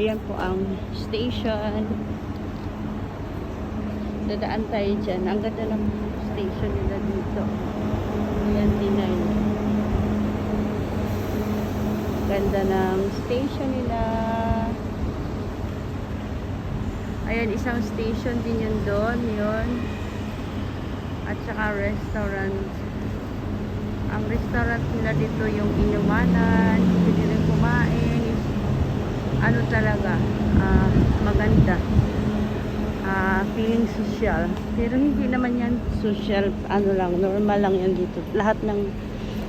Ayan po ang station. Dadaan tayo dyan. Ang ganda ng station nila dito. Ayan, Tinay. Ganda ng station nila. Ayan, isang station din yun doon. Yun. At saka restaurant. Ang restaurant nila dito yung inumanan. Pwede. Ano talaga. ah, maganda. Ah, feeling social. Pero hindi naman yan social. Ano lang. Normal lang yan dito. Lahat ng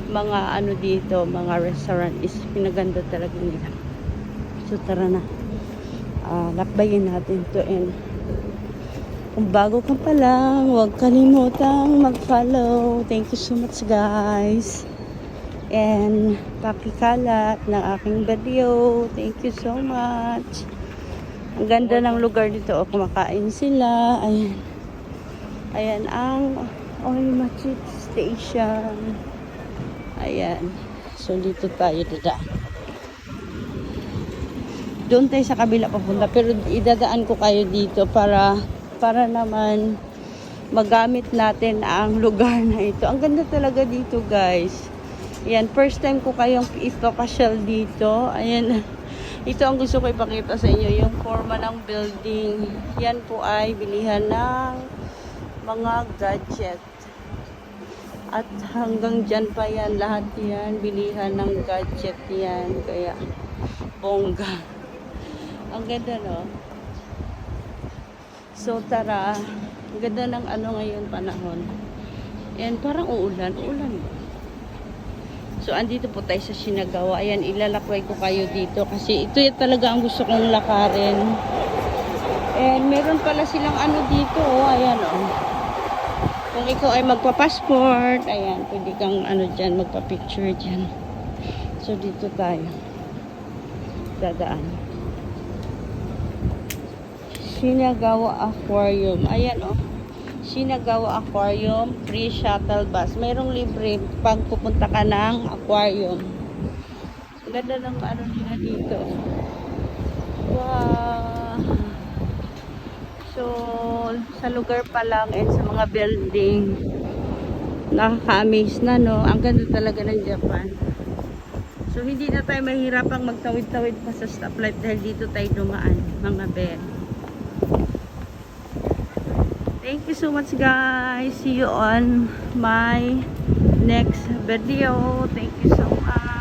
mga ano dito, mga restaurant is pinaganda talaga nila. So tara na. Ah, lakbayin natin to and kung bago ka pa lang, huwag kalimutang mag-follow. Thank you so much guys. And pakikalat ng aking video. Thank you so much. Ang ganda ng lugar dito. O, kumakain sila. Ayan. Ayan ang Olimachit Station. Ayan. So, dito tayo dadaan. Doon tayo sa kabila papunta. Pero idadaan ko kayo dito para para naman magamit natin ang lugar na ito. Ang ganda talaga dito, guys. Ayan, first time ko kayong ipapasyal dito. Ayan, ito ang gusto ko ipakita sa inyo, yung forma ng building. Yan po ay bilihan ng mga gadget. At hanggang dyan pa yan, lahat yan, bilihan ng gadget yan. Kaya, bongga. Ang ganda, no? So, tara. Ang ganda ng ano ngayon panahon. And parang uulan. Uulan. So, andito po tayo sa Sinagawa. Ayan, ilalakway ko kayo dito. Kasi ito yung talaga ang gusto kong lakarin. And meron pala silang ano dito. Oh, ayan, oh. Kung ikaw ay magpa-passport, ayan, pwede kang ano dyan, magpa-picture dyan. So, dito tayo. Dadaan. Sinagawa Aquarium. Ayan, oh. Sinagawa Aquarium, free shuttle bus. Merong libre pag pupunta ka ng aquarium. Ganda ng ano nila dito. Wow! So, sa lugar pa lang and sa mga building, nakaka-amaze na, no? Ang ganda talaga ng Japan. So, hindi na tayo mahirapang magtawid-tawid pa sa stoplight dahil dito tayo dumaan, mga ben. Thank you so much guys. See you on my next video. Thank you so much.